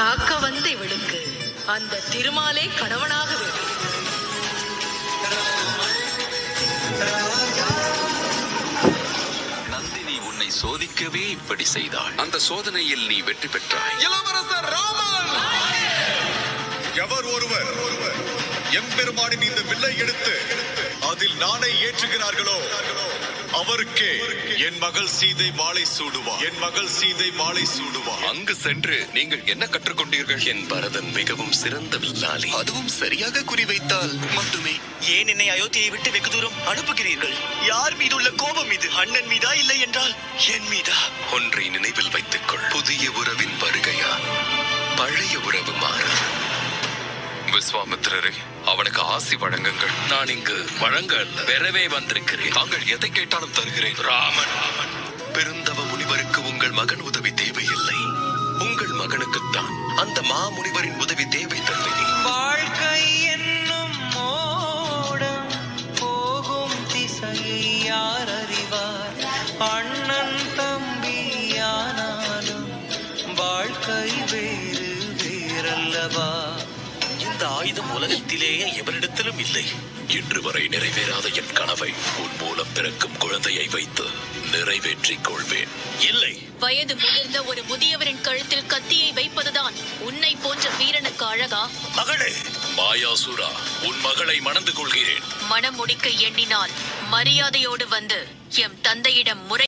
காக்க வந்த இவளுக்கு அந்த திருமாலே கணவனாக வேண்டும். நந்தினி உன்னை சோதிக்கவே இப்படி செய்தாள். அந்த சோதனையில் நீ வெற்றி பெற்றாய். இளவரசர் ராமன்! எவர் ஒருவர் எம்பெருமானின் இந்த வில்லை எடுத்து அதில் நாணை ஏற்றுகிறார்களோ அவருக்கே என் மகள் சீதை மாலை சூடுவார் என் மகள் சீதை மாலை சூடுவார் அங்கு சென்று நீங்கள் என்ன கற்றுக்கொண்டீர்கள்? என் பரதன் மிகவும் சிறந்த வில்லாளி. அதுவும் சரியாக குறிவைத்தால் மட்டுமே. ஏன் என்னை அயோத்தியை விட்டு வெகு தூரம் அனுப்புகிறீர்கள்? யார் மீது உள்ள கோபம் இது? அண்ணன் மீதா இல்லை என்றால் என் மீதா? ஒன்றை நினைவில் வைத்துக்கொள். புதிய உறவின் விஸ்வாமித்திரரே அவனுக்கு ஆசி வழங்குங்கள். நான் இங்கு வழங்க அல்ல. பெறவே வந்திருக்கிறேன். தாங்கள் எதை கேட்டாலும் தருகிறேன். ராமன் பெருந்தவ முனிவருக்கு உங்கள் மகன் உதவி தேவையில்லை. உங்கள் மகனுக்குத்தான் அந்த மாமுனிவரின் உதவி தேவை தந்தை வாழ்க்கை என்னும் மோடம் போகும் திசையை யார் அறிவார்? அண்ணன் தம்பியானாலும் வாழ்க்கை வேறு வேறல்லவா? இந்த ஆயுதம் உலகத்திலேயே எவரிடத்திலும் இல்லை. இன்று வரை நிறைவேறாத என் கனவை உன் மூலம் பிறக்கும் குழந்தையை வைத்து நிறைவேற்றிக் கொள்வேன். இல்லை. வயது முதிர்ந்த ஒரு முதியவரின் கழுத்தில் கத்தியை வைப்பதுதான் உன்னை போன்ற வீரனுக்கு அழகா? மகளே. மாயாசுரா உன் மகளை மணந்து கொள்கிறேன். மனம் முடிக்க எண்ணினால் மரியாதையோடு வந்து எம் தந்தையிடம் முறை